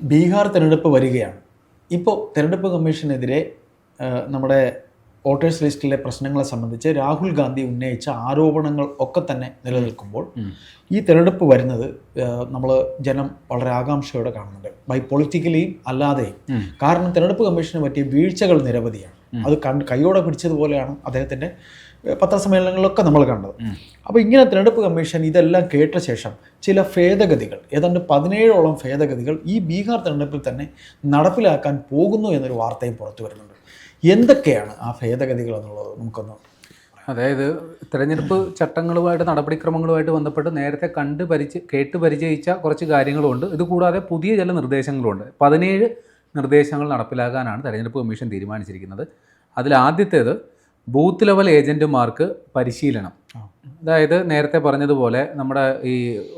ബീഹാർ തിരഞ്ഞെടുപ്പ് വരികയാണ്. ഇപ്പോൾ തിരഞ്ഞെടുപ്പ് കമ്മീഷനെതിരെ നമ്മുടെ വോട്ടേഴ്സ് ലിസ്റ്റിലെ പ്രശ്നങ്ങളെ സംബന്ധിച്ച് രാഹുൽ ഗാന്ധി ഉന്നയിച്ച ആരോപണങ്ങൾ ഒക്കെ തന്നെ നിലനിൽക്കുമ്പോൾ ഈ തിരഞ്ഞെടുപ്പ് വരുന്നത് നമ്മൾ ജനം വളരെ ആകാംക്ഷയോടെ കാണുന്നുണ്ട്. ബൈ പൊളിറ്റിക്കലിയും അല്ലാതെയും. കാരണം തിരഞ്ഞെടുപ്പ് കമ്മീഷന് പറ്റിയ വീഴ്ചകൾ നിരവധിയാണ്. അത് കണ്ട് കൈയോടെ പിടിച്ചതുപോലെയാണ് അദ്ദേഹത്തിന്റെ പത്രസമ്മേളനങ്ങളിലൊക്കെ നമ്മൾ കണ്ടത്. അപ്പോൾ ഇങ്ങനെ തിരഞ്ഞെടുപ്പ് കമ്മീഷൻ ഇതെല്ലാം കേട്ട ശേഷം ചില ഭേദഗതികൾ ഏതാണ്ട് പതിനേഴോളം ഭേദഗതികൾ ഈ ബീഹാർ തിരഞ്ഞെടുപ്പിൽ തന്നെ നടപ്പിലാക്കാൻ പോകുന്നു എന്നൊരു വാർത്തയും പുറത്തു വരുന്നുണ്ട്. എന്തൊക്കെയാണ് ആ ഭേദഗതികൾ എന്നുള്ളത് നമുക്കൊന്ന് അതായത് തിരഞ്ഞെടുപ്പ് ചട്ടങ്ങളുമായിട്ട് നടപടിക്രമങ്ങളുമായിട്ട് ബന്ധപ്പെട്ട് നേരത്തെ കണ്ട് പരിചയ കേട്ട് പരിചയിച്ച കുറച്ച് കാര്യങ്ങളുമുണ്ട്. ഇത് കൂടാതെ പുതിയ ചില നിർദ്ദേശങ്ങളുണ്ട് പതിനേഴ് നിർദ്ദേശങ്ങൾ നടപ്പിലാക്കാനാണ് തെരഞ്ഞെടുപ്പ് കമ്മീഷൻ തീരുമാനിച്ചിരിക്കുന്നത്. അതിൽ ആദ്യത്തേത് ബൂത്ത് ലെവൽ ഏജന്റുമാർക്ക് പരിശീലനം അതായത് നേരത്തെ പറഞ്ഞതുപോലെ നമ്മുടെ ഈ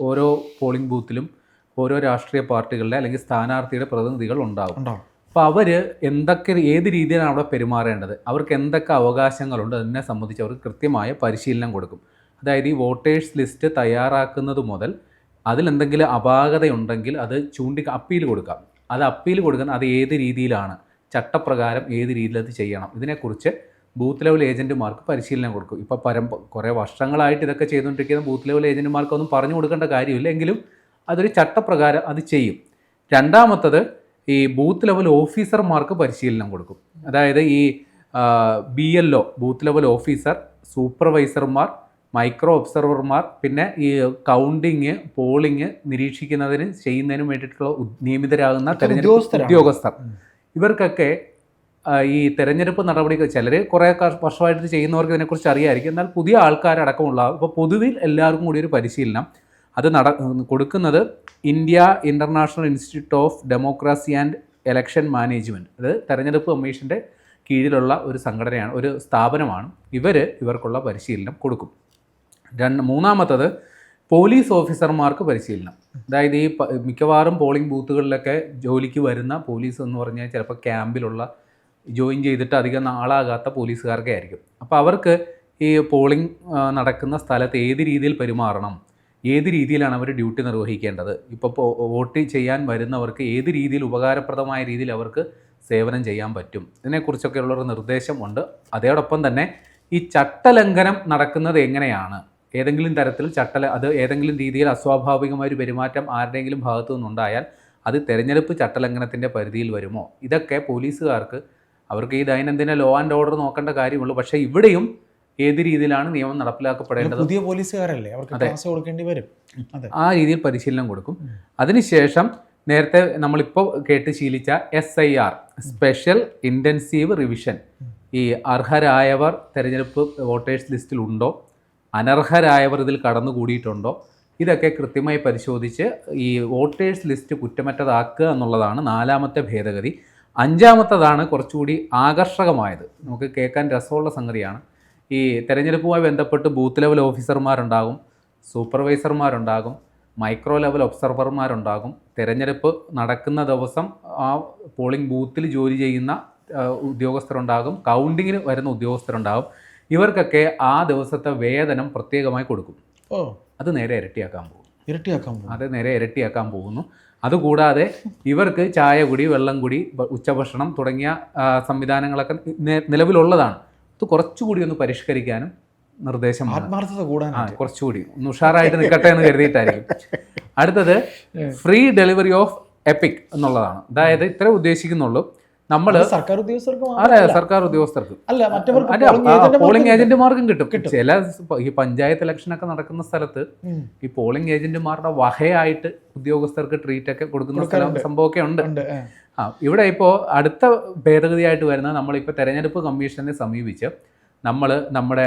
ഓരോ പോളിംഗ് ബൂത്തിലും ഓരോ രാഷ്ട്രീയ പാർട്ടികളുടെ അല്ലെങ്കിൽ സ്ഥാനാർത്ഥിയുടെ പ്രതിനിധികൾ ഉണ്ടാകും അപ്പോൾ അവർ എന്തൊക്കെ ഏത് രീതിയിലാണ് അവിടെ പെരുമാറേണ്ടത്? അവർക്ക് എന്തൊക്കെ അവകാശങ്ങളുണ്ട്? അതിനെ സംബന്ധിച്ച് അവർക്ക് കൃത്യമായ പരിശീലനം കൊടുക്കും. അതായത് ഈ വോട്ടേഴ്സ് ലിസ്റ്റ് തയ്യാറാക്കുന്നത് മുതൽ അതിലെന്തെങ്കിലും അപാകതയുണ്ടെങ്കിൽ അത് ചൂണ്ടി അപ്പീൽ കൊടുക്കാം. അത് അപ്പീൽ കൊടുക്കുന്ന അത് ഏത് രീതിയിലാണ്? ചട്ടപ്രകാരം ഏത് രീതിയിൽ അത് ചെയ്യണം. ഇതിനെക്കുറിച്ച് ബൂത്ത് ലെവൽ ഏജന്റുമാർക്ക് പരിശീലനം കൊടുക്കും. ഇപ്പോൾ പരം കുറേ വർഷങ്ങളായിട്ട് ഇതൊക്കെ ചെയ്തുകൊണ്ടിരിക്കുന്ന ബൂത്ത് ലെവൽ ഏജന്റുമാർക്കൊന്നും പറഞ്ഞു കൊടുക്കേണ്ട കാര്യമില്ല. എങ്കിലും അതൊരു ചട്ടപ്രകാരം അത് ചെയ്യും. രണ്ടാമത്തത് ഈ ബൂത്ത് ലെവൽ ഓഫീസർമാർക്ക് പരിശീലനം കൊടുക്കും. അതായത് ഈ B L O booth level officer സൂപ്പർവൈസർമാർ micro ഒബ്സർവർമാർ പിന്നെ ഈ കൗണ്ടിങ് പോളിങ് നിരീക്ഷിക്കുന്നതിനും ചെയ്യുന്നതിനും വേണ്ടിയിട്ടുള്ള നിയമിതരാകുന്ന തെരഞ്ഞെടുപ്പ് ഉദ്യോഗസ്ഥർ. ഇവർക്കൊക്കെ ഈ തെരഞ്ഞെടുപ്പ് നടപടികൾ ചിലർ കുറേ വർഷമായിട്ട് ചെയ്യുന്നവർക്ക് ഇതിനെക്കുറിച്ച് അറിയായിരിക്കും. എന്നാൽ പുതിയ ആൾക്കാരടക്കമുള്ള ഇപ്പോൾ പൊതുവിൽ എല്ലാവർക്കും കൂടി ഒരു പരിശീലനം. അത് നട കൊടുക്കുന്നത് India International Institute of Democracy and Election Management അത് തെരഞ്ഞെടുപ്പ് കമ്മീഷന്റെ കീഴിലുള്ള ഒരു സംഘടനയാണ് ഒരു സ്ഥാപനമാണ്. ഇവർ ഇവർക്കുള്ള പരിശീലനം കൊടുക്കും. രണ്ട് മൂന്നാമത്തത് പോലീസ് ഓഫീസർമാർക്ക് പരിശീലനം. അതായത് ഈ മിക്കവാറും പോളിംഗ് ബൂത്തുകളിലൊക്കെ ജോലിക്ക് വരുന്ന പോലീസ് എന്ന് പറഞ്ഞാൽ ചിലപ്പോൾ ക്യാമ്പിലുള്ള ജോയിൻ ചെയ്തിട്ട് അധികം നാളാകാത്ത പോലീസുകാർക്കെ ആയിരിക്കും. അപ്പോൾ അവർക്ക് ഈ പോളിംഗ് നടക്കുന്ന സ്ഥലത്ത് ഏത് രീതിയിൽ പെരുമാറണം? ഏത് രീതിയിലാണ് അവർ ഡ്യൂട്ടി നിർവഹിക്കേണ്ടത്? ഇപ്പോൾ വോട്ട് ചെയ്യാൻ വരുന്നവർക്ക് ഏത് രീതിയിൽ ഉപകാരപ്രദമായ രീതിയിൽ അവർക്ക് സേവനം ചെയ്യാൻ പറ്റും? ഇതിനെക്കുറിച്ചൊക്കെയുള്ളൊരു നിർദ്ദേശമുണ്ട്. അതോടൊപ്പം തന്നെ ഈ ചട്ടലംഘനം നടക്കുന്നത് എങ്ങനെയാണ്? ഏതെങ്കിലും തരത്തിൽ ചട്ടല അത് ഏതെങ്കിലും രീതിയിൽ അസ്വാഭാവികമായ ഒരു പെരുമാറ്റം ആരുടെയെങ്കിലും ഭാഗത്തു നിന്നുണ്ടായാൽ അത് തെരഞ്ഞെടുപ്പ് ചട്ടലംഘനത്തിന്റെ പരിധിയിൽ വരുമോ? ഇതൊക്കെ പോലീസുകാർക്ക് അവർക്ക് ഈ ദൈനംദിന ലോ ആൻഡ് ഓർഡർ നോക്കേണ്ട കാര്യമുള്ളൂ. പക്ഷേ ഇവിടെയും ഏത് രീതിയിലാണ് നിയമം നടപ്പിലാക്കപ്പെടേണ്ടത്? പുതിയ പോലീസുകാരല്ലേ? അവർക്ക് ക്ലാസ് കൊടുക്കേണ്ടി വരും. ആ രീതിയിൽ പരിശീലനം കൊടുക്കും. അതിനുശേഷം നേരത്തെ നമ്മളിപ്പോൾ കേട്ട് ശീലിച്ച S I R special intensive revision ഈ അർഹരായവർ തെരഞ്ഞെടുപ്പ് വോട്ടേഴ്സ് ലിസ്റ്റിലുണ്ടോ? അനർഹരായവർ ഇതിൽ കടന്നുകൂടിയിട്ടുണ്ടോ? ഇതൊക്കെ കൃത്യമായി പരിശോധിച്ച് ഈ വോട്ടേഴ്സ് ലിസ്റ്റ് കുറ്റമറ്റതാക്കുക എന്നുള്ളതാണ് നാലാമത്തെ ഭേദഗതി. അഞ്ചാമത്തതാണ് കുറച്ചുകൂടി ആകർഷകമായത്. നമുക്ക് കേൾക്കാൻ രസമുള്ള സംഗതിയാണ്. ഈ തെരഞ്ഞെടുപ്പുമായി ബന്ധപ്പെട്ട് ബൂത്ത് ലെവൽ ഓഫീസർമാരുണ്ടാകും സൂപ്പർവൈസർമാരുണ്ടാകും മൈക്രോ ലെവൽ ഒബ്സർവർമാരുണ്ടാകും. തിരഞ്ഞെടുപ്പ് നടക്കുന്ന ദിവസം ആ പോളിംഗ് ബൂത്തിൽ ജോലി ചെയ്യുന്ന ഉദ്യോഗസ്ഥരുണ്ടാകും. കൗണ്ടിങ്ങിന് വരുന്ന ഉദ്യോഗസ്ഥരുണ്ടാകും. ഇവർക്കൊക്കെ ആ ദിവസത്തെ വേതനം പ്രത്യേകമായി കൊടുക്കും. ഓ. അത് നേരെ ഇരട്ടിയാക്കാൻ പോകും. ഇരട്ടിയാക്കാൻ പോകും. അത് നേരെ ഇരട്ടിയാക്കാൻ പോകുന്നു. അതുകൂടാതെ ഇവർക്ക് ചായ കുടി വെള്ളം കുടി ഉച്ചഭക്ഷണം തുടങ്ങിയ സംവിധാനങ്ങളൊക്കെ നിലവിലുള്ളതാണ്. അത് കുറച്ചുകൂടി ഒന്ന് പരിഷ്കരിക്കാനും നിർദ്ദേശം ആത്മാർത്ഥത കൂടാൻ കുറച്ചുകൂടി. ഒന്ന് ഉഷാറായിട്ട് നിൽക്കട്ടെ എന്ന് കരുതിയിട്ടായിരിക്കും. അടുത്തത് ഫ്രീ ഡെലിവറി ഓഫ് എപ്പിക് എന്നുള്ളതാണ്. അതായത് ഇത്ര ഉദ്ദേശിക്കുന്നുള്ളൂ. നമ്മൾ അത് സർക്കാർ ഉദ്യോഗസ്ഥർക്ക് അതെ സർക്കാർ ഉദ്യോഗസ്ഥർക്ക്. അല്ല മറ്റവർക്ക് പോളിംഗ് മാർക്കും ഏജന്റുമാർക്കും കിട്ടും. ചില ഈ പഞ്ചായത്ത് ഇലക്ഷൻ ഒക്കെ നടക്കുന്ന സ്ഥലത്ത് ഈ പോളിംഗ് ഏജന്റുമാരുടെ വകയായിട്ട് ഉദ്യോഗസ്ഥർക്ക് ട്രീറ്റ് ഒക്കെ കൊടുക്കുന്ന സ്ഥലം. സംഭവമൊക്കെ ഉണ്ട്. ആ ഇവിടെ ഇപ്പോ അടുത്ത ഭേദഗതിയായിട്ട് വരുന്നത് നമ്മളിപ്പോൾ തെരഞ്ഞെടുപ്പ് കമ്മീഷനെ സമീപിച്ച് നമ്മൾ നമ്മുടെ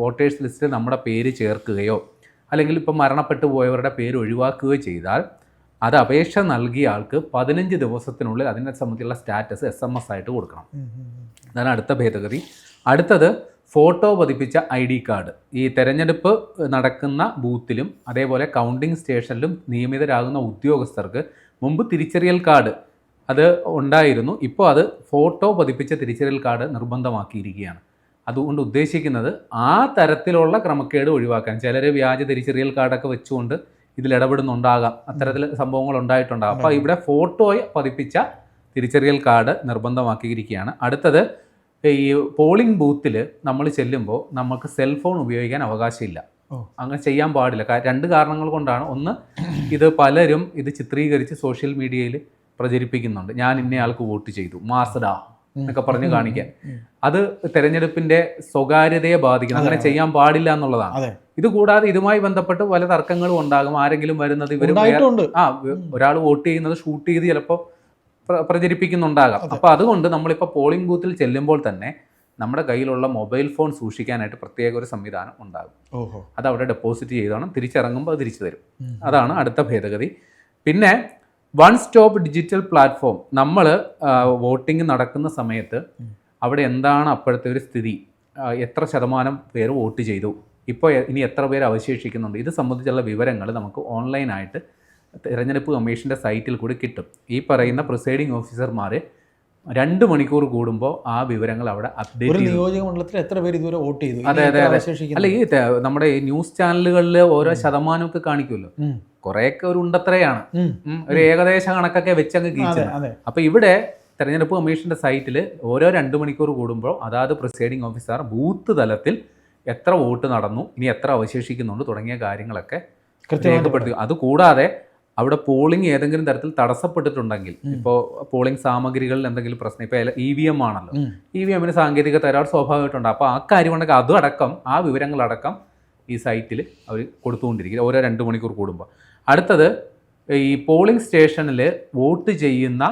വോട്ടേഴ്സ് ലിസ്റ്റിൽ നമ്മുടെ പേര് ചേർക്കുകയോ അല്ലെങ്കിൽ ഇപ്പോൾ മരണപ്പെട്ടു പോയവരുടെ പേര് ഒഴിവാക്കുകയോ ചെയ്താൽ അത് അപേക്ഷ നൽകിയ ആൾക്ക് പതിനഞ്ച് ദിവസത്തിനുള്ളിൽ അതിനെ സംബന്ധിച്ചുള്ള സ്റ്റാറ്റസ് എസ് എം എസ് ആയിട്ട് കൊടുക്കണം. അതാണ് അടുത്ത ഭേദഗതി. അടുത്തത് ഫോട്ടോ പതിപ്പിച്ച ഐ ഡി കാർഡ്. ഈ തെരഞ്ഞെടുപ്പ് നടക്കുന്ന ബൂത്തിലും അതേപോലെ കൗണ്ടിംഗ് സ്റ്റേഷനിലും നിയമിതരാകുന്ന ഉദ്യോഗസ്ഥർക്ക് മുമ്പ് തിരിച്ചറിയൽ കാർഡ് അത് ഉണ്ടായിരുന്നു. ഇപ്പോൾ അത് ഫോട്ടോ പതിപ്പിച്ച തിരിച്ചറിയൽ കാർഡ് നിർബന്ധമാക്കിയിരിക്കുകയാണ്. അതുകൊണ്ട് ഉദ്ദേശിക്കുന്നത് ആ തരത്തിലുള്ള ക്രമക്കേട് ഒഴിവാക്കാൻ. ചിലർ വ്യാജ തിരിച്ചറിയൽ കാർഡൊക്കെ വെച്ചുകൊണ്ട് ഇതിൽ ഇടപെടുന്നുണ്ടാകാം. അത്തരത്തിൽ സംഭവങ്ങൾ ഉണ്ടായിട്ടുണ്ടാകാം അപ്പോൾ ഇവിടെ ഫോട്ടോയെ പതിപ്പിച്ച തിരിച്ചറിയൽ കാർഡ് നിർബന്ധമാക്കിയിരിക്കുകയാണ്. അടുത്തത് ഈ പോളിംഗ് ബൂത്തിൽ നമ്മൾ ചെല്ലുമ്പോൾ നമുക്ക് സെൽഫോൺ ഉപയോഗിക്കാൻ അവകാശമില്ല. അങ്ങനെ ചെയ്യാൻ പാടില്ല. രണ്ട് കാരണങ്ങൾ കൊണ്ടാണ്. ഒന്ന് ഇത് പലരും ഇത് ചിത്രീകരിച്ച് സോഷ്യൽ മീഡിയയിൽ പ്രചരിപ്പിക്കുന്നുണ്ട്. ഞാൻ ഇന്നയാൾക്ക് വോട്ട് ചെയ്തു. മാസ്ഡാ എന്നൊക്കെ പറഞ്ഞ് കാണിക്കാൻ. അത് തെരഞ്ഞെടുപ്പിന്റെ സ്വകാര്യതയെ ബാധിക്കുന്നു. അങ്ങനെ ചെയ്യാൻ പാടില്ല എന്നുള്ളതാണ്. ഇത് കൂടാതെ ഇതുമായി ബന്ധപ്പെട്ട് പല തർക്കങ്ങളും ഉണ്ടാകും. ആരെങ്കിലും വരുന്നത് ഇവർ ആ ഒരാൾ വോട്ട് ചെയ്യുന്നത് ഷൂട്ട് ചെയ്ത് ചിലപ്പോൾ പ്രചരിപ്പിക്കുന്നുണ്ടാകാം. അപ്പോൾ അതുകൊണ്ട് നമ്മളിപ്പോൾ പോളിംഗ് ബൂത്തിൽ ചെല്ലുമ്പോൾ തന്നെ നമ്മുടെ കയ്യിലുള്ള മൊബൈൽ ഫോൺ സൂക്ഷിക്കാനായിട്ട് പ്രത്യേക ഒരു സംവിധാനം ഉണ്ടാകും. ഓഹോ. അത് അവിടെ ഡെപ്പോസിറ്റ് ചെയ്താണ്. തിരിച്ചിറങ്ങുമ്പോൾ അത് തിരിച്ചു തരും. അതാണ് അടുത്ത ഭേദഗതി. പിന്നെ വൺ സ്റ്റോപ്പ് ഡിജിറ്റൽ പ്ലാറ്റ്ഫോം നമ്മൾ വോട്ടിംഗ് നടക്കുന്ന സമയത്ത് അവിടെ എന്താണ് അപ്പോഴത്തെ ഒരു സ്ഥിതി? എത്ര ശതമാനം പേര് വോട്ട് ചെയ്തു? ഇപ്പോൾ ഇനി എത്ര പേർ അവശേഷിക്കുന്നുണ്ട്? ഇത് സംബന്ധിച്ചുള്ള വിവരങ്ങൾ നമുക്ക് ഓൺലൈനായിട്ട് തിരഞ്ഞെടുപ്പ് കമ്മീഷന്റെ സൈറ്റിൽ കൂടി കിട്ടും. ഈ പറയുന്ന പ്രിസൈഡിംഗ് ഓഫീസർമാർ രണ്ട് മണിക്കൂർ കൂടുമ്പോൾ ആ വിവരങ്ങൾ അവിടെ അപ്ഡേറ്റ് നിയോജക മണ്ഡലത്തിൽ എത്ര പേര് ഇതുവരെ വോട്ട് ചെയ്തു? അതെ, അതെ, അതെ. അല്ല ഈ നമ്മുടെ ഈ ന്യൂസ് ചാനലുകളിൽ ഓരോ ശതമാനമൊക്കെ കാണിക്കുമല്ലോ. കുറേയൊക്കെ ഒരു ഉണ്ടത്രയാണ്. ഒരു ഏകദേശ കണക്കൊക്കെ വെച്ചങ്ങ് അതെ അപ്പൊ ഇവിടെ തെരഞ്ഞെടുപ്പ് കമ്മീഷന്റെ സൈറ്റിൽ ഓരോ രണ്ട് മണിക്കൂർ കൂടുമ്പോൾ അതാത് പ്രിസൈഡിംഗ് ഓഫീസർ ബൂത്ത് തലത്തിൽ എത്ര വോട്ട് നടന്നു ഇനി എത്ര അവശേഷിക്കുന്നുണ്ട് തുടങ്ങിയ കാര്യങ്ങളൊക്കെ രേഖപ്പെടുത്തുക രേഖപ്പെടുത്തി അതുകൂടാതെ അവിടെ പോളിംഗ് ഏതെങ്കിലും തരത്തിൽ തടസ്സപ്പെട്ടിട്ടുണ്ടെങ്കിൽ ഇപ്പോൾ പോളിംഗ് സാമഗ്രികളിൽ എന്തെങ്കിലും പ്രശ്നം ഇപ്പോൾ ഇ വി എം ആണല്ലോ. ഉം. ഇ വി എമ്മിന് സാങ്കേതിക തരാറ് സ്വാഭാവികമായിട്ടുണ്ട്. അപ്പോൾ ആ കാര്യം ഉണ്ടെങ്കിൽ അതും അടക്കം ആ വിവരങ്ങളടക്കം ഈ സൈറ്റിൽ അവർ കൊടുത്തുകൊണ്ടിരിക്കും. ഓരോ രണ്ട് മണിക്കൂർ കൂടുമ്പോൾ അടുത്തത് ഈ പോളിംഗ് സ്റ്റേഷനിൽ വോട്ട് ചെയ്യുന്ന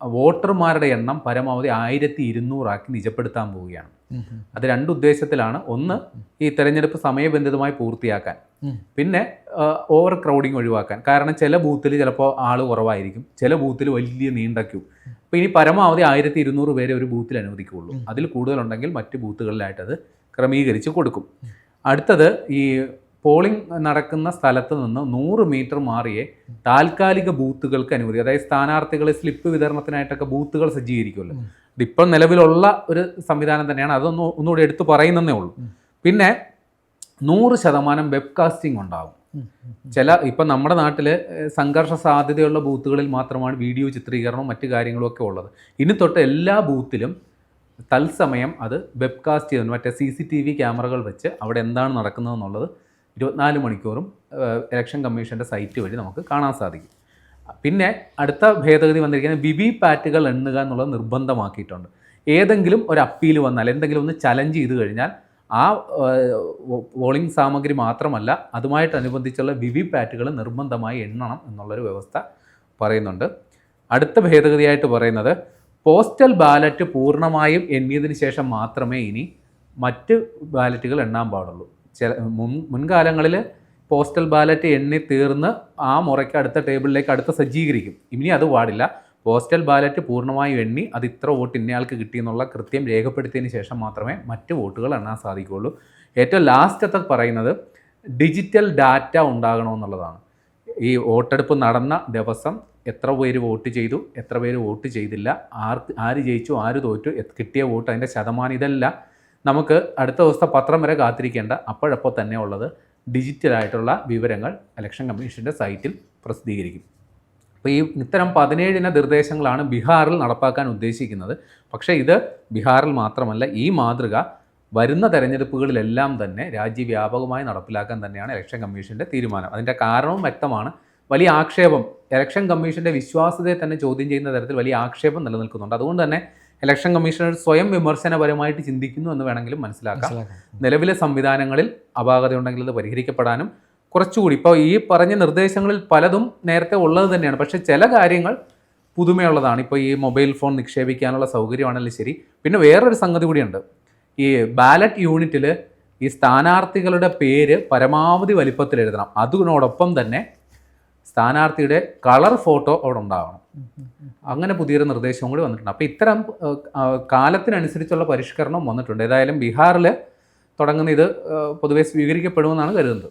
വോട്ടർമാരുടെ എണ്ണം പരമാവധി ആയിരത്തി ഇരുന്നൂറാക്കി നിജപ്പെടുത്താൻ പോവുകയാണ്. അത് രണ്ട് ഉദ്ദേശത്തിലാണ്. ഒന്ന് ഈ തെരഞ്ഞെടുപ്പ് സമയബന്ധിതമായി പൂർത്തിയാക്കാൻ. പിന്നെ ഓവർ ക്രൗഡിങ് ഒഴിവാക്കാൻ. കാരണം ചില ബൂത്തിൽ ചിലപ്പോൾ ആൾ കുറവായിരിക്കും. ചില ബൂത്തിൽ വലിയ നീണ്ട ക്യൂ അപ്പോൾ ഇനി പരമാവധി ആയിരത്തി ഇരുന്നൂറ് പേരെ ഒരു ബൂത്തിൽ അനുവദിക്കുകയുള്ളൂ. അതിൽ കൂടുതലുണ്ടെങ്കിൽ മറ്റ് ബൂത്തുകളിലായിട്ട് അത് ക്രമീകരിച്ച് കൊടുക്കും. അടുത്തത് ഈ പോളിംഗ് നടക്കുന്ന സ്ഥലത്ത് നിന്ന് നൂറ് മീറ്റർ മാറിയേ താൽക്കാലിക ബൂത്തുകൾക്ക് അനുമതി അതായത് സ്ഥാനാർത്ഥികളെ സ്ലിപ്പ് വിതരണത്തിനായിട്ടൊക്കെ ബൂത്തുകൾ സജ്ജീകരിക്കുമല്ലോ. ഉം. ഇതിപ്പം നിലവിലുള്ള ഒരു സംവിധാനം തന്നെയാണ്. അതൊന്നും ഒന്നുകൂടി എടുത്തു പറയുന്നതേ ഉള്ളൂ. പിന്നെ നൂറ് ശതമാനം വെബ്കാസ്റ്റിംഗ് ഉണ്ടാകും. ചില ഇപ്പം നമ്മുടെ നാട്ടിൽ സംഘർഷ സാധ്യതയുള്ള ബൂത്തുകളിൽ മാത്രമാണ് വീഡിയോ ചിത്രീകരണവും മറ്റു കാര്യങ്ങളും ഒക്കെ ഉള്ളത്. ഇനി തൊട്ട് എല്ലാ ബൂത്തിലും തത്സമയം അത് വെബ്കാസ്റ്റ് ചെയ്യുന്നു മറ്റേ സി സി ടി വി ക്യാമറകൾ വെച്ച് അവിടെ എന്താണ് നടക്കുന്നതെന്നുള്ളത് ഇരുപത്തിനാല് മണിക്കൂറും ഇലക്ഷൻ കമ്മീഷന്റെ സൈറ്റ് വഴി നമുക്ക് കാണാൻ സാധിക്കും. പിന്നെ അടുത്ത ഭേദഗതി വന്നിരിക്കുന്നത് വിവി പാറ്റുകൾ എണ്ണുക എന്നുള്ളത് നിർബന്ധമാക്കിയിട്ടുണ്ട്. ഏതെങ്കിലും ഒരു അപ്പീൽ വന്നാൽ എന്തെങ്കിലും ഒന്ന് ചലഞ്ച് ചെയ്ത് കഴിഞ്ഞാൽ ആ പോളിംഗ് സാമഗ്രി മാത്രമല്ല അതുമായിട്ടനുബന്ധിച്ചുള്ള വിവി പാറ്റുകൾ നിർബന്ധമായി എണ്ണണം എന്നുള്ളൊരു വ്യവസ്ഥ പറയുന്നുണ്ട്. അടുത്ത ഭേദഗതിയായിട്ട് പറയുന്നത് പോസ്റ്റൽ ബാലറ്റ് പൂർണമായും എണ്ണിയതിന് ശേഷം മാത്രമേ ഇനി മറ്റ് ബാലറ്റുകൾ എണ്ണാൻ പാടുള്ളൂ. ചില മുൻ മുൻകാലങ്ങളിൽ പോസ്റ്റൽ ബാലറ്റ് എണ്ണി തീർന്ന് ആ മുറയ്ക്ക് അടുത്ത ടേബിളിലേക്ക് അടുത്ത സജ്ജീകരിക്കും. ഇനി അത് പാടില്ല. പോസ്റ്റൽ ബാലറ്റ് പൂർണമായും എണ്ണി അത് ഇത്ര വോട്ട് ഇന്നയാൾക്ക് കിട്ടിയെന്നുള്ള കൃത്യം രേഖപ്പെടുത്തിയതിന് ശേഷം മാത്രമേ മറ്റ് വോട്ടുകൾ എണ്ണാൻ സാധിക്കുകയുള്ളൂ. ഏറ്റവും ലാസ്റ്റ് ലാസ്റ്റത്തെ പറയുന്നത് ഡിജിറ്റൽ ഡാറ്റ ഉണ്ടാകണമെന്നുള്ളതാണ്. ഈ വോട്ടെടുപ്പ് നടന്ന ദിവസം എത്ര പേര് വോട്ട് ചെയ്തു എത്ര പേര് വോട്ട് ചെയ്തില്ല ആർക്ക് ആര് ജയിച്ചു ആര് തോറ്റു കിട്ടിയ വോട്ട് അതിന്റെ ശതമാനം ഇതെല്ലാം. നമുക്ക് അടുത്ത ദിവസത്തെ പത്രം വരെ കാത്തിരിക്കേണ്ട. അപ്പോഴപ്പോൾ തന്നെ ഉള്ളത് ഡിജിറ്റലായിട്ടുള്ള വിവരങ്ങൾ ഇലക്ഷൻ കമ്മീഷന്റെ സൈറ്റിൽ പ്രസിദ്ധീകരിക്കും. അപ്പോൾ ഈ ഇത്തരം പതിനേഴിന നിർദ്ദേശങ്ങളാണ് ബീഹാറിൽ നടപ്പാക്കാൻ ഉദ്ദേശിക്കുന്നത്. പക്ഷേ ഇത് ബീഹാറിൽ മാത്രമല്ല ഈ മാതൃക വരുന്ന തെരഞ്ഞെടുപ്പുകളിലെല്ലാം തന്നെ രാജ്യവ്യാപകമായി നടപ്പിലാക്കാൻ തന്നെയാണ് ഇലക്ഷൻ കമ്മീഷന്റെ തീരുമാനം. അതിന്റെ കാരണവും വ്യക്തമാണ്. വലിയ ആക്ഷേപം ഇലക്ഷൻ കമ്മീഷന്റെ വിശ്വാസ്യതയെ തന്നെ ചോദ്യം ചെയ്യുന്ന തരത്തിൽ വലിയ ആക്ഷേപം നിലനിൽക്കുന്നുണ്ട്. അതുകൊണ്ട് തന്നെ ഇലക്ഷൻ കമ്മീഷണർ സ്വയം വിമർശനപരമായിട്ട് ചിന്തിക്കുന്നു എന്ന് വേണമെങ്കിലും മനസ്സിലാക്കാം. നിലവിലെ സംവിധാനങ്ങളിൽ അപാകതയുണ്ടെങ്കിൽ അത് പരിഹരിക്കപ്പെടാനും കുറച്ചുകൂടി. ഇപ്പോൾ ഈ പറഞ്ഞ നിർദ്ദേശങ്ങളിൽ പലതും നേരത്തെ ഉള്ളത് തന്നെയാണ്. പക്ഷേ ചില കാര്യങ്ങൾ പുതുമയുള്ളതാണ്. ഇപ്പോൾ ഈ മൊബൈൽ ഫോൺ നിക്ഷേപിക്കാനുള്ള സൗകര്യമാണെങ്കിലും ശരി. പിന്നെ വേറൊരു സംഗതി കൂടിയുണ്ട്. ഈ ബാലറ്റ് യൂണിറ്റിൽ ഈ സ്ഥാനാർത്ഥികളുടെ പേര് പരമാവധി വലിപ്പത്തിൽ എഴുതണം അതിനോടൊപ്പം തന്നെ സ്ഥാനാർത്ഥിയുടെ കളർ ഫോട്ടോ അവിടെ ഉണ്ടാവണം. അങ്ങനെ പുതിയൊരു നിർദ്ദേശവും കൂടി വന്നിട്ടുണ്ട്. അപ്പോൾ ഇത്തരം കാലത്തിനനുസരിച്ചുള്ള പരിഷ്കരണം വന്നിട്ടുണ്ട്. ഏതായാലും ബീഹാറിൽ തുടങ്ങുന്ന ഇത് പൊതുവെ സ്വീകരിക്കപ്പെടുമെന്നാണ് കരുതുന്നത്.